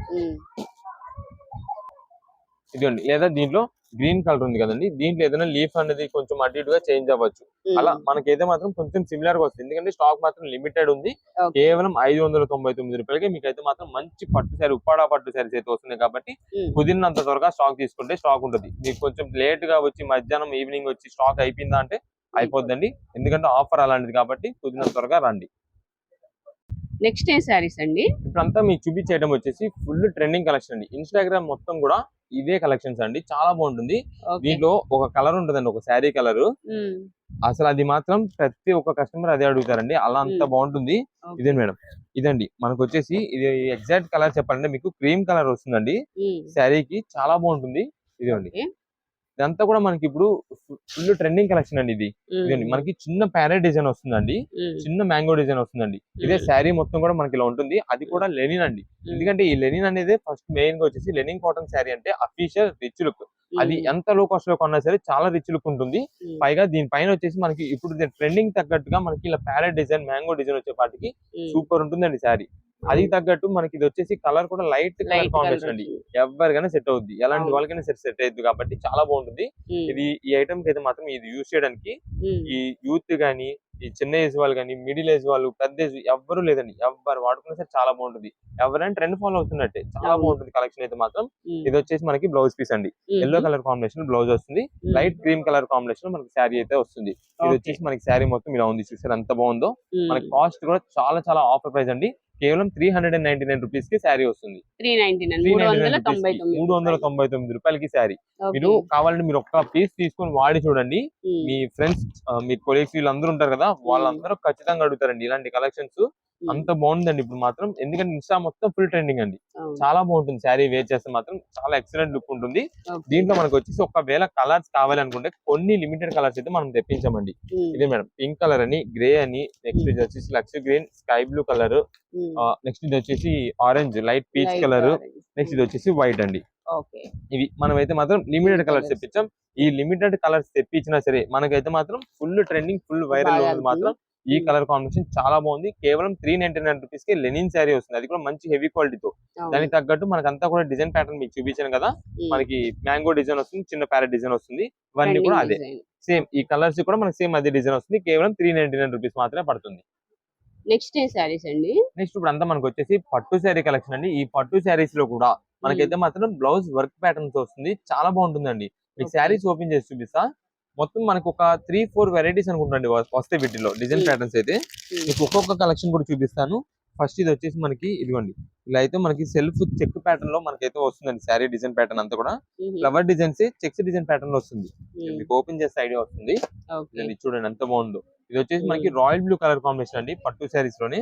ఇదిగోండి. లేదా దీంట్లో గ్రీన్ కలర్ ఉంది కదండి. దీంట్లో ఏదైనా లీఫ్ అనేది కొంచెం అటు ఇటుగా చేంజ్ అవ్వచ్చు. అలా మనకైతే మాత్రం కొంచెం సిమిలర్గా వస్తుంది. ఎందుకంటే స్టాక్ మాత్రం లిమిటెడ్ ఉంది. కేవలం ఐదు వందల తొంభై తొమ్మిది రూపాయలకి మీకు అయితే మాత్రం మంచి పట్టు శారీ ఉప్పాడ పట్టు శారీస్ అయితే వస్తున్నాయి కాబట్టి. కుదిరినంత త్వరగా స్టాక్ తీసుకుంటే స్టాక్ ఉంటుంది. మీకు కొంచెం లేట్గా వచ్చి మధ్యాహ్నం ఈవినింగ్ వచ్చి స్టాక్ అయిపోయిందా అంటే అయిపోద్దండి. ఎందుకంటే ఆఫర్ అలాంటిది కాబట్టి కుదిరినంత త్వరగా రండి. నెక్స్ట్ ఏ శారీస్ అండి? ఇప్పుడంతా మీకు చూపించేయడం వచ్చేసి ఫుల్ ట్రెండింగ్ కలెక్షన్ అండి. ఇన్స్టాగ్రామ్ మొత్తం కూడా ఇవే కలెక్షన్స్ అండి. చాలా బాగుంటుంది. దీంట్లో ఒక కలర్ ఉంటుందండి ఒక శారీ కలర్. అసలు అది మాత్రం ప్రతి ఒక్క కస్టమర్ అదే అడుగుతారండి. అలా అంత. బాగుంటుంది. ఇదే మేడం. ఇదండి. మనకు వచ్చేసి ఇది ఎగ్జాక్ట్ కలర్ చెప్పాలంటే మీకు క్రీమ్ కలర్ వస్తుందండి. శారీకి చాలా బాగుంటుంది. ఇదండి ఇదంతా కూడా మనకి ఇప్పుడు ఫుల్ ట్రెండింగ్ కలెక్షన్ అండి ఇది. మనకి చిన్న ప్యారెట్ డిజైన్ వస్తుందండి. చిన్న మ్యాంగో డిజైన్ వస్తుందండి. ఇదే శారీ మొత్తం కూడా మనకి ఇలా ఉంటుంది. అది కూడా లెనిన్ అండి. ఎందుకంటే ఈ లెనిన్ అనేది ఫస్ట్ మెయిన్గా వచ్చేసి లెనిన్ కాటన్ శారీ అంటే అఫీషియల్ రిచ్ లుక్. అది ఎంత లో కాస్ట్లో కొన్నా సరే చాలా రిచ్ లుక్ ఉంటుంది. పైగా దీనిపైన వచ్చేసి మనకి ఇప్పుడు ట్రెండింగ్ తగ్గట్టుగా మనకి ఇలా ప్యారెట్ డిజైన్ మ్యాంగో డిజైన్ వచ్చే పాటికి సూపర్ ఉంటుందండి శారీ. అది తగ్గట్టు మనకి ఇది వచ్చేసి కలర్ కూడా లైట్ కలర్ కాంబినేషన్ అండి. ఎవరికైనా సెట్ అవుద్ది. ఎలాంటి వాళ్ళకైనా సెట్ సెట్ అయ్యింది కాబట్టి చాలా బాగుంటుంది. ఇది ఈ ఐటమ్కి అయితే మాత్రం ఇది యూజ్ చేయడానికి ఈ యూత్ గానీ ఈ చిన్న ఏజ్ వాళ్ళు కానీ మిడిల్ ఏజ్ వాళ్ళు పెద్ద ఏజ్ ఎవ్వరు లేదండి. ఎవరు వాడుకున్నా సరే చాలా బాగుంటుంది. ఎవరైనా ట్రెండ్ ఫాలో అవుతున్నట్టే చాలా. బాగుంటుంది కలెక్షన్ అయితే మాత్రం. ఇది వచ్చేసి మనకి బ్లౌజ్ పీస్ అండి. ఎల్లో కలర్ కాంబినేషన్ బ్లౌజ్ వస్తుంది. లైట్ క్రీమ్ కలర్ కాంబినేషన్ మనకి శారీ అయితే వస్తుంది. ఇది వచ్చేసి మనకి శారీ మొత్తం ఇలా ఉంది. చూసారు ఎంత బాగుందో? మనకి కాస్ట్ కూడా చాలా చాలా ఆఫర్ ప్రైస్ అండి. కేవలం three hundred and ninety nine రూపీస్కి శారీ వస్తుంది. మూడు వందల తొంభై తొమ్మిది రూపాయలకి శారీ. మీరు కావాలంటే మీరు ఒక్క పీస్ తీసుకొని వాడి చూడండి. మీ ఫ్రెండ్స్ మీ కొలీగ్స్ వీళ్ళందరూ ఉంటారు కదా వాళ్ళందరూ ఖచ్చితంగా అడుగుతారండి ఇలాంటి కలెక్షన్స్. అంత బాగుందండి ఇప్పుడు మాత్రం. ఎందుకంటే ఇన్స్టా మొత్తం ఫుల్ ట్రెండింగ్ అండి. చాలా బాగుంటుంది శారీ వేర్ చేస్తే మాత్రం చాలా ఎక్సలెంట్ లుక్ ఉంటుంది. దీంట్లో మనకు వచ్చేసి ఒకవేళ కలర్స్ కావాలి అనుకుంటే కొన్ని లిమిటెడ్ కలర్స్ అయితే మనం తెప్పించామండి. ఇదే మేడం పింక్ కలర్ అని గ్రే అని నెక్స్ట్ ఇది వచ్చేసి Lux green sky blue colour next ఇది వచ్చేసి orange light peach colour. Next ఇది వచ్చేసి వైట్ అండి. ఇవి మనం అయితే మాత్రం లిమిటెడ్ కలర్స్. తెప్పించాం. ఈ లిమిటెడ్ కలర్స్ తెప్పించినా సరే మనకైతే మాత్రం ఫుల్ ట్రెండింగ్ ఫుల్ వైరల్ మాత్రం. ఈ. కలర్ కాంబినేషన్ చాలా బాగుంది. కేవలం త్రీ నైన్టీ నైన్ రూపీస్కి లెనిన్ శారీ వస్తుంది. అది కూడా మంచి హెవీ క్వాలిటీతో. దానికి తగ్గట్టు మనకంతా కూడా డిజైన్ ప్యాటర్న్ మీకు చూపించాను కదా. మనకి మ్యాంగో డిజైన్ వస్తుంది చిన్న ప్యారెట్ డిజైన్ వస్తుంది. ఇవన్నీ కూడా అదే. సేమ్ ఈ కలర్స్ కూడా మనకి సేమ్ అదే డిజైన్ వస్తుంది. కేవలం త్రీ నైన్టీ నైన్ రూపీస్ మాత్రమే పడుతుంది. నెక్స్ట్ ఏ శారీస్ అండి? నెక్స్ట్ ఇప్పుడు అంతా మనకు వచ్చేసి పట్టు శారీ కలెక్షన్ అండి. ఈ పట్టు శారీస్లో కూడా మనకైతే మాత్రం బ్లౌజ్ వర్క్ ప్యాటర్న్స్ వస్తుంది. చాలా బాగుంటుందండి. మీకు Okay. శారీస్ ఓపెన్ చేసి చూపిస్తా. మొత్తం మనకు ఒక త్రీ ఫోర్ వెరైటీస్ అనుకుంటండి వస్తాయి వీటిలో డిజైన్ Hmm. ప్యాటర్న్స్ అయితే. ఉమ్, మీకు ఒక్కొక్క కలెక్షన్ కూడా చూపిస్తాను. ఫస్ట్ ఇది వచ్చేసి మనకి ఇదిగోండి. ఇలా అయితే మనకి సెల్ఫ్ చెక్ ప్యాటర్న్లో మనకైతే వస్తుందండి శారీ డిజైన్ ప్యాటర్న్ అంతా కూడా. ఫ్లవర్ డిజైన్స్ చెక్స్ డిజైన్ ప్యాటర్న్లో వస్తుంది. ఉమ్, మీకు ఓపెన్ చేస్తే ఐడియా వస్తుంది. చూడండి ఎంత బాగుందో. ఇది వచ్చేసి Hmm. మనకి రాయల్ బ్లూ కలర్ కాంబినేషన్ అండి పట్టు శారీస్లోనే.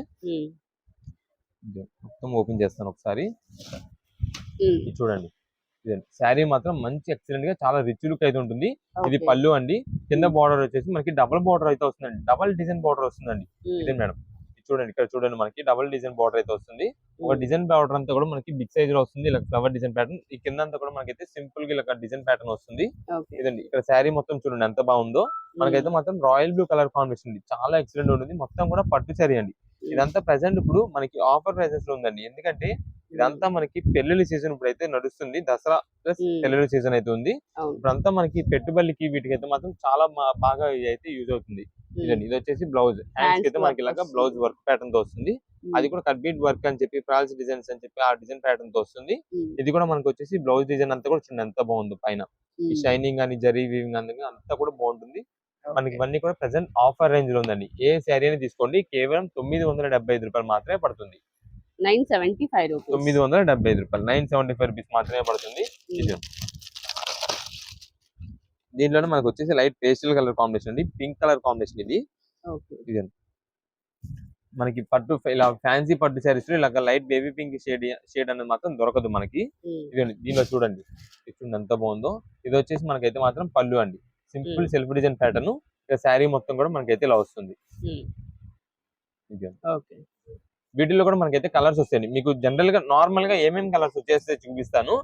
మొత్తం ఓపెన్ చేస్తాను ఒకసారి. చూడండి. ఇదండి శారీ మాత్రం మంచి ఎక్సలెంట్గా చాలా రిచ్ లుక్ అయితే ఉంటుంది. ఇది. పళ్ళు అండి. కింద బార్డర్ వచ్చేసి మనకి డబుల్ బార్డర్ అయితే వస్తుందండి. డబుల్ డిజైన్ బార్డర్ వస్తుందండి. ఉమ్, ఇదే మేడం చూడండి ఇక్కడ చూడండి మనకి డబుల్ డిజైన్ బార్డర్ అయితే వస్తుంది. ఒక డిజైన్ బార్డర్ అంతా కూడా మనకి బిగ్ సైజ్లో వస్తుంది. ఇలా ఫ్లవర్ డిజైన్ ప్యాటర్న్ ఈ కింద అంతా కూడా మనకైతే సింపుల్గా ఇలా డిజైన్ ప్యాటర్న్ వస్తుంది. ఇదండి. ఇక్కడ శారీ మొత్తం చూడండి ఎంత బాగుందో. మనకైతే మాత్రం రాయల్ బ్లూ కలర్ కాంబినేషన్ ఉంది చాలా ఎక్సలెంట్ ఉంటుంది. మొత్తం కూడా పట్టు శారీ అండి. ఇదంతా ప్రెసెంట్ ఇప్పుడు మనకి ఆఫర్ ప్రైసెస్లో ఉందండి. ఎందుకంటే ఇదంతా మనకి పెళ్ళిళ్ళ సీజన్ ఇప్పుడు అయితే నడుస్తుంది. దసరా ప్లస్ పెళ్ళిళ్ళ సీజన్ అయితే ఉంది. ఇప్పుడంతా మనకి పెట్టుబడికి వీటికి అయితే మాత్రం చాలా బాగా ఇది అయితే యూజ్ అవుతుంది. ఇదండి. ఇది వచ్చేసి బ్లౌజ్. హ్యాండ్స్ అయితే మనకి ఇలాగా. బ్లౌజ్ వర్క్ ప్యాటర్న్తో వస్తుంది అది కూడా కట్బీట్ వర్క్ అని చెప్పి ఫ్రాల్స్ డిజైన్స్ అని చెప్పి ఆ డిజైన్ ప్యాటర్న్తో వస్తుంది ఇది కూడా మనకి వచ్చేసి బ్లౌజ్ డిజైన్ అంతా కూడా చూడండి ఎంత బాగుంది పైన. ఈ షైనింగ్ అని జరీ వీవింగ్ అందుకు అంతా కూడా బాగుంటుంది. మనకి. ఇవన్నీ కూడా ప్రెసెంట్ ఆఫర్ రేంజ్లో ఉందండి. ఏ శారీ అని తీసుకోండి. కేవలం తొమ్మిది వందల డెబ్బై ఐదు రూపాయలు మాత్రమే పడుతుంది. Nine seventy five rupees. తొమ్మిది వందల డెబ్బై ఐదు రూపాయలు. నైన్ సెవెంటీ ఫైవ్ రూపీస్ మాత్రమే పడుతుంది. ఇది దీంట్లోనే మనకు వచ్చేసి లైట్ పేస్టల్ కలర్ కాంబినేషన్ అండి. పింక్ కలర్ కాంబినేషన్ ఇది. మనకి పట్టు ఇలా ఫ్యాన్సీ పట్టు శారీస్లో ఇలా light baby pink shade shade అనేది మాత్రం దొరకదు మనకి. ఇదండి దీనిలో చూడండి. ఇది చూడండి ఎంత బాగుందో. ఇది వచ్చేసి మనకైతే మాత్రం పళ్ళు అండి. సింపుల్. Self design pattern. ఇక శారీ మొత్తం కూడా మనకైతే ఇలా వస్తుంది. ఇది ఓకే. వీటిలో కూడా మనకైతే కలర్స్ వస్తాయండి. మీకు జనరల్గా నార్మల్గా ఏమేమి కలర్స్ వచ్చేస్తే చూపిస్తాను.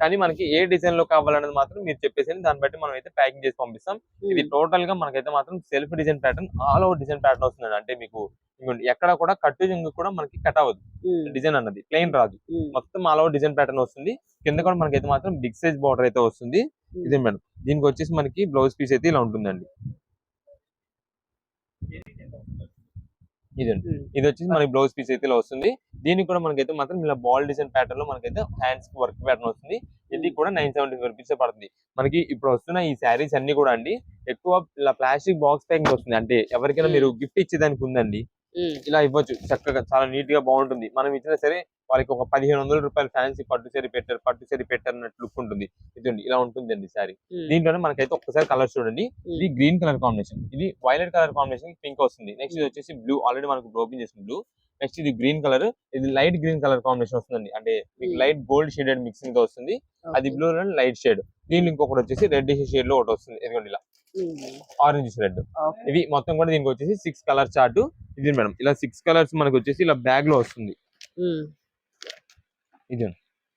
కానీ మనకి ఏ డిజైన్లో కావాలనేది మాత్రం మీరు చెప్పేసి దాన్ని బట్టి మనం అయితే ప్యాకింగ్ చేసి పంపిస్తాం. ఇది టోటల్గా మనకైతే మాత్రం self design pattern all over design pattern వస్తుందండి. అంటే మీకు ఎక్కడ కూడా కట్టు జింగు కూడా మనకి కట్ అవ్వదు. డిజైన్ అన్నది ప్లెయిన్ రాదు. మొత్తం ఆల్ ఓవర్ డిజైన్ ప్యాటర్న్ వస్తుంది. కింద కూడా మనకి అయితే మాత్రం బిగ్ సైజ్ బార్డర్ అయితే వస్తుంది. ఇదే మేడం? దీనికి వచ్చేసి మనకి బ్లౌజ్ పీస్ అయితే ఇలా ఉంటుందండి. ఇదండి. ఇది వచ్చేసి మనకి బ్లౌజ్ పీస్ అయితే ఇలా వస్తుంది. దీనికి కూడా మనకైతే మాత్రం ఇలా బాల్ డిజైన్ ప్యాటర్న్లో మనకైతే హ్యాండ్స్ వర్క్ ప్యాటర్న్ వస్తుంది. ఇది కూడా నైన్ సెవెంటీ ఫైవ్ రూపీస్ పడుతుంది. మనకి ఇప్పుడు వస్తున్న ఈ శారీస్ అన్ని కూడా అండి ఎక్కువ ఇలా ప్లాస్టిక్ బాక్స్ ప్యాకింగ్ వస్తుంది. అంటే ఎవరికైనా మీరు గిఫ్ట్ ఇచ్చేదానికి ఉందండి. ఇలా ఇవ్వచ్చు. చక్కగా చాలా నీట్గా బాగుంటుంది. మనం ఇచ్చినా సరే వాళ్ళకి ఒక పదిహేను వందల రూపాయలు ఫ్యాన్సీ పట్టు సరి పెట్టారు పట్టు సరి పెట్టారు అన్నట్టు లుక్ ఉంటుంది ఇదండి ఇలా ఉంటుందండి సారీ ఉమ్, దీంట్లోనే మనకైతే ఒక్కసారి కలర్ చూడండి. ఇది గ్రీన్ కలర్ కాంబినేషన్ ఇది వైలెట్ కలర్ కాంబినేషన్ పింక్ వస్తుంది. నెక్స్ట్ ఇది వచ్చేసి బ్లూ ఆల్రెడీ మనకు ఓపెన్ చేసిన బ్లూ నెక్స్ట్ ఇది గ్రీన్ కలర్ ఇది లైట్ గ్రీన్ కలర్ కాంబినేషన్ వస్తుందండి. అంటే మీకు. లైట్ గోల్డ్ షేడెడ్ మిక్సింగ్తో వస్తుంది. అది. బ్లూ లైట్ షేడ్ దీని ఇంకొకటి వచ్చేసి రెడ్ షేడ్లో ఒకటి వస్తుంది. ఇదిగోండి ఇలా. Orange red. ఇవి మొత్తం కూడా దీనికి వచ్చేసి సిక్స్ కలర్ చార్ట్ ఇది మేడం ఇలా సిక్స్ కలర్స్ మనకు వచ్చేసి ఇలా బ్యాగ్లో వస్తుంది. ఇది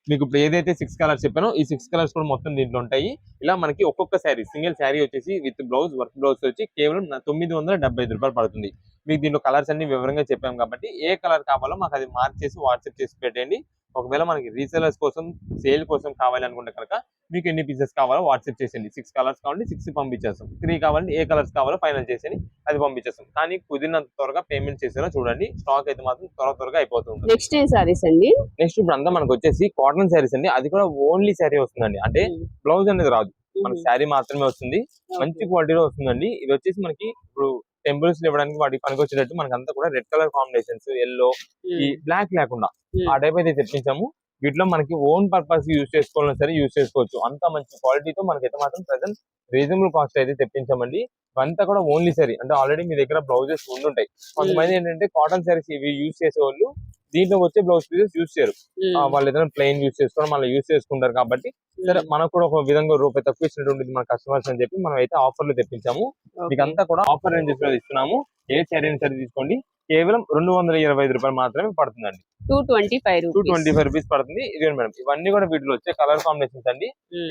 మీకు ఇప్పుడు ఏదైతే సిక్స్ కలర్స్ చెప్పానో ఈ సిక్స్ కలర్స్ కూడా మొత్తం దీంట్లో ఉంటాయి. ఇలా మనకి ఒక్కొక్క శారీ సింగిల్ శారీ వచ్చేసి విత్ బ్లౌజ్ వర్క్ బ్లౌజ్ వచ్చి కేవలం తొమ్మిది వందల డెబ్బై ఐదు రూపాయలు పడుతుంది. మీకు దీంట్లో కలర్స్ అన్ని వివరంగా చెప్పాం కాబట్టి ఏ కలర్ కావాలో మాకు అది మార్క్ చేసి వాట్సాప్ చేసి పెట్టండి. ఒకవేళ మనకి రీసేలర్స్ కోసం సేల్ కోసం కావాలి అనుకుంటే కనుక మీకు ఎన్ని పీసెస్ కావాలో వాట్సాప్ చేసేయండి. సిక్స్ కలర్స్ కావాలంటే సిక్స్ పంపించేస్తాం. త్రీ కావాలంటే ఏ కలర్స్ కావాలో ఫైనల్ చేసేయండి. అది పంపించేస్తాం. కానీ కుదిరినంత త్వరగా పేమెంట్ చేసేలా చూడండి. స్టాక్ అయితే మాత్రం త్వర త్వరగా అయిపోతుంది నెక్స్ట్ ఏం సారీస్ అండి? నెక్స్ట్ ఇప్పుడు అంతా మనకు వచ్చేసి కాటన్ శారీస్ అండి. అది కూడా ఓన్లీ శారీ వస్తుందండి. అంటే బ్లౌజ్ అనేది రాదు. మనకి శారీ మాత్రమే వస్తుంది. మంచి క్వాలిటీలో వస్తుందండి. ఇది వచ్చేసి మనకి ఇప్పుడు టెంపుల్స్ ఇవ్వడానికి వాటికి పనికొచ్చేటట్టు మనకి అంతా కూడా రెడ్ కలర్ కాంబినేషన్స్ ఎల్లో ఈ బ్లాక్ లేకుండా. ఆ టైప్ అయితే తెప్పించాము. వీటిలో మనకి ఓన్ పర్పస్ యూజ్ చేసుకోవాలన్నా సరే యూజ్ చేసుకోవచ్చు. అంత మంచి క్వాలిటీతో మనకైతే మాత్రం ప్రెసెంట్ రీజనబుల్ కాస్ట్ అయితే తెప్పించామండి. ఇవంతా కూడా ఓన్లీ సరీ అంటే ఆల్రెడీ మీ దగ్గర బ్లౌజెస్ ఉండుంటాయి. కొంతమంది ఏంటంటే కాటన్ సారీస్ ఇవి యూజ్ చేసే వాళ్ళు దీంట్లో వచ్చే బ్లౌజ్ పీసెస్ యూజ్ చేయరు. వాళ్ళు ఏదైనా ప్లెయిన్ యూజ్ చేసుకోవడం మళ్ళీ యూజ్ చేసుకుంటారు కాబట్టి సరే మనకు కూడా ఒక విధంగా రూపాయి తక్కువ ఇచ్చినటువంటి మన కస్టమర్స్ అని చెప్పి మనం అయితే ఆఫర్లు తెప్పించాము. మీకు అంతా కూడా ఆఫర్ రేంజెస్లో ఇస్తున్నాము. ఏ శారీ సరే తీసుకోండి. కేవలం రెండు వందల ఇరవై ఐదు రూపాయలు మాత్రమే పడుతుందండి. Two twenty five two twenty five rupees పడుతుంది. ఇదే మేడం ఇవన్నీ కూడా వీటిలో వచ్చే కలర్ కాంబినేషన్స్ అండి.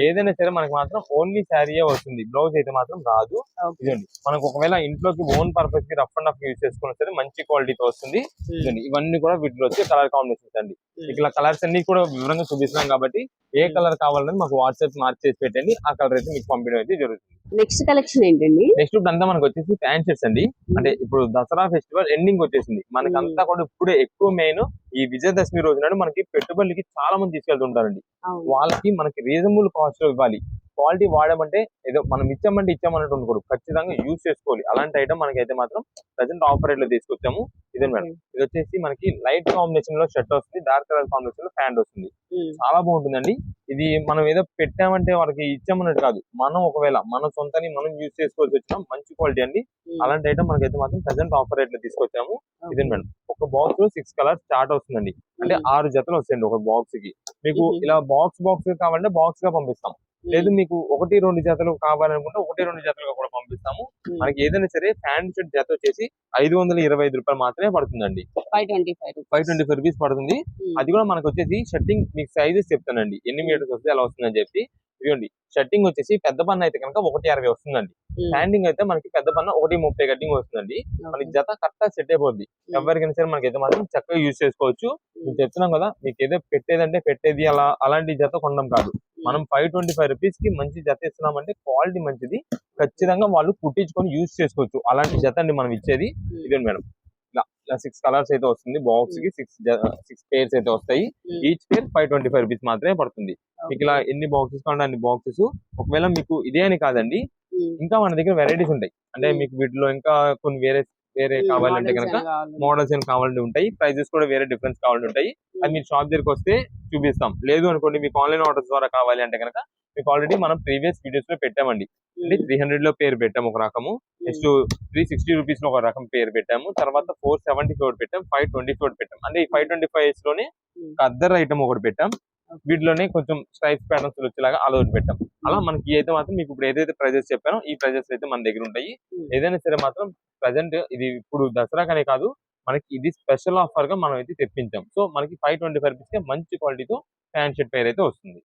ఏదైనా సరే మనకి మాత్రం ఓన్లీ శారీయే వస్తుంది. బ్లౌజ్ అయితే మాత్రం రాదు. ఇదండి మనకు ఒకవేళ ఇంట్లోకి ఓన్ పర్పస్కి రఫ్ అండ్ రఫ్ యూజ్ చేసుకున్నా సరే మంచి క్వాలిటీతో వస్తుంది. ఇదండి ఇవన్నీ కూడా వీటిలో వచ్చే కలర్ కాంబినేషన్స్ అండి. ఇట్లా కలర్స్ అన్ని కూడా వివరంగా చూపిస్తున్నాం కాబట్టి ఏ. కలర్ కావాలని మాకు వాట్సాప్ మార్క్ చేసి పెట్టండి. ఆ కలర్ అయితే మీకు పంపించడం అయితే జరుగుతుంది. నెక్స్ట్ కలెక్షన్ ఏంటండి? నెక్స్ట్ ఇప్పుడు అంతా మనకు వచ్చేసి ఫ్యాన్ షర్ట్స్ అండి. అంటే ఇప్పుడు దసరా ఫెస్టివల్ ఎండింగ్ వచ్చేసింది మనకి అంతా కూడా ఇప్పుడే ఎక్కువ మెయిన్ ఈ విజయదశమి రోజు నాడు మనకి పెట్టుబడికి చాలా మంది తీసుకెళ్తుంటారండి. వాళ్ళకి మనకి రీజనబుల్ కాస్ట్లో ఇవ్వాలి. క్వాలిటీ వాడమంటే ఏదో మనం ఇచ్చామంటే ఇచ్చామన్నట్టు ఉండకూడదు. ఖచ్చితంగా యూజ్ చేసుకోవాలి. అలాంటి ఐటమ్ మనకి అయితే మాత్రం ప్రజెంట్ ఆఫర్ రేట్లో తీసుకొచ్చాము. ఇదే మేడం. ఇది వచ్చేసి మనకి లైట్ కాంబినేషన్లో షర్ట్ వస్తుంది డార్క్ కలర్ కాంబినేషన్లో ప్యాంట్ వస్తుంది. ఉమ్, చాలా బాగుంటుందండి. ఇది మనం ఏదో పెట్టామంటే వాళ్ళకి ఇచ్చామన్నట్టు కాదు. మనం ఒకవేళ మన సొంతని మనం యూజ్ చేసుకోవాల్సి వచ్చిన మంచి క్వాలిటీ అండి. ఉమ్, అలాంటి ఐటమ్ మనకైతే మాత్రం ప్రజెంట్ ఆఫర్ రేట్లో తీసుకొచ్చాము. ఇదే మేడం. ఒక బాక్స్లో సిక్స్ కలర్స్ స్టార్ట్ వస్తుందండి. అంటే ఆరు జతలు వస్తాయండి ఒక బాక్స్కి. మీకు. ఇలా బాక్స్ బాక్స్ కావాలంటే బాక్స్గా పంపిస్తాం. లేదు మీకు ఒకటి రెండు జతలు కావాలనుకుంటే ఒకటి రెండు జతలుగా కూడా పంపిస్తాము. మనకి ఏదైనా సరే ప్యాంట్ షర్ట్ జత వచ్చేసి ఐదు వందల ఇరవై ఐదు రూపాయలు మాత్రమే పడుతుందండి. Five twenty five five twenty five rupees పడుతుంది. అది కూడా మనకు వచ్చేసి షర్టింగ్ మీకు సైజెస్ చెప్తానండి. ఎన్ని మీటర్స్ వస్తే ఎలా వస్తుందని చెప్పి. ఇదిగోండి షర్టింగ్ వచ్చేసి పెద్ద పన్ను అయితే కనుక ఒకటి అరవై వస్తుందండి. హ్యాండింగ్ అయితే మనకి పెద్ద పన్ను ఒకటి ముప్పై కటింగ్ వస్తుందండి. మనకి జత కరెక్ట్ సెట్ అయిపోద్ది. ఎవరికైనా సరే మనకి అయితే మాత్రం చక్కగా యూజ్ చేసుకోవచ్చు. మీకు చెప్తున్నాం కదా మీకు ఏదో పెట్టేదంటే పెట్టేది అలా అలాంటి జత కొనడం కాదు. మనం ఫైవ్ ట్వంటీ ఫైవ్ రూపీస్కి మంచి జత ఇస్తున్నామంటే క్వాలిటీ మంచిది. ఖచ్చితంగా వాళ్ళు కుట్టించుకొని యూజ్ చేసుకోవచ్చు. అలాంటి జత అండి మనం ఇచ్చేది. ఇదండి మేడం. ఇలా సిక్స్ కలర్స్ అయితే వస్తుంది. బాక్స్కి సిక్స్ సిక్స్ పేర్స్ అయితే వస్తాయి. Each pair five twenty five rupees మాత్రమే పడుతుంది. మీకు ఇలా ఎన్ని బాక్సెస్ కావాలంటే అన్ని బాక్సెస్ ఒకవేళ మీకు ఇదే అని కాదండి ఉమ్, ఇంకా మన దగ్గర వెరైటీస్ ఉంటాయి. అంటే ఉమ్. మీకు వీటిలో ఇంకా కొన్ని వేరే వేరే ఉమ్, కావాలంటే కనుక? మోడల్స్ ఏం కావాలంటే ఉంటాయి. ప్రైజెస్ కూడా వేరే డిఫరెన్స్ కావాలంటే ఉంటాయి. అది మీరు షాప్ దగ్గరికి వస్తే చూపిస్తాం. లేదు అనుకోండి మీకు ఆన్లైన్ ఆర్డర్స్ ద్వారా కావాలి అంటే కనుక మీకు ఆల్రెడీ మనం ప్రీవియస్ వీడియోస్లో పెట్టామండి. అంటే త్రీ హండ్రెడ్లో పేరు పెట్టాము ఒక రకము. నెక్స్ట్ త్రీ సిక్స్టీ రూపీస్లో ఒక రకం పేరు పెట్టాము. తర్వాత ఫోర్ సెవెంటీ ఫోర్ పెట్టాం. ఫైవ్ ట్వంటీ ఫోర్ పెట్టాం. అంటే ఈ ఫైవ్ ట్వంటీ ఫైవ్లోనే అద్దర్ ఐటమ్ ఒకటి పెట్టాం. వీటిలోనే కొంచెం స్ట్రైప్స్ ప్యాటర్న్స్ వచ్చేలాగా అలా ఒకటి పెట్టాం. అలా మనకి ఈ అయితే మాత్రం మీకు ఇప్పుడు ఏదైతే ప్రైజెస్ చెప్పానో ఈ ప్రైజెస్ అయితే మన దగ్గర ఉంటాయి. ఏదైనా సరే మాత్రం ప్రజెంట్ ఇది ఇప్పుడు దసరాకనే కాదు మనకి ఇది స్పెషల్ ఆఫర్గా మనం అయితే తెప్పించాం. సో మనకి ఫైవ్ ట్వంటీ ఫైవ్ రూపీస్కి మంచి క్వాలిటీతో ప్యాంట్ షర్ట్ పేర్ అయితే వస్తుంది.